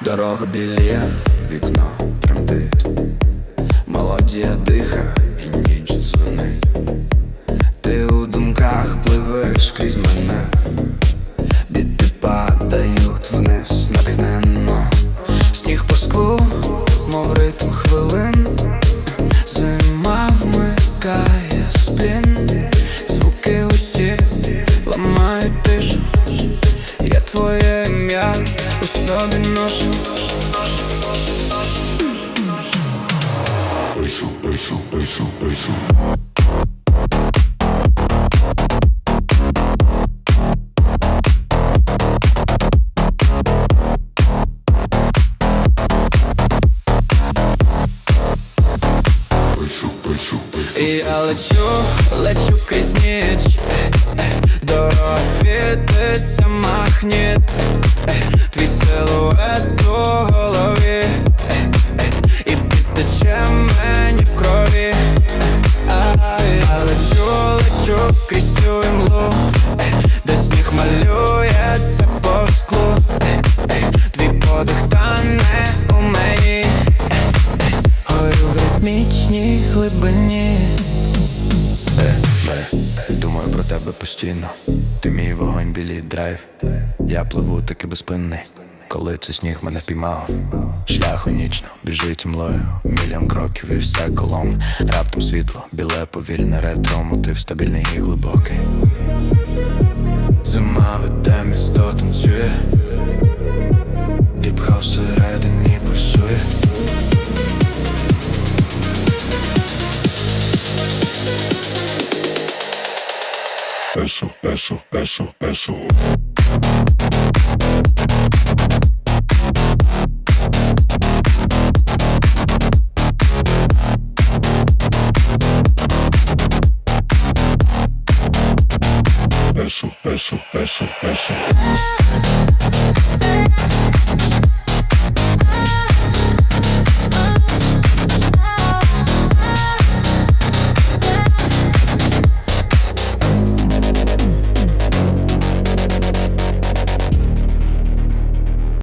Дорога біля вікно тремтить, мелодія диха і ніч дзвонить. Ти у думках пливеш крізь мене, біти падають вниз натхненно Сніг по склу, мов ритм хвилин, зима вмикає сплін, собі ношу. Пишу, пишу, пишу, пишу. Пишу, пишу, пишу. І я лечу, лечу крізь ніч е, е, Дорога тебе постійно. Ти мій вогонь білий драйв. Я пливу таки безпинний Коли цей сніг мене впіймав. Шляху нічно біжить млою Мільйон кроків і все колом. Раптом світло, біле, повільне ретро Мотив стабільний і глибокий. Зима веде місто танцює eso, eso, eso, eso. Eso, eso, eso, eso.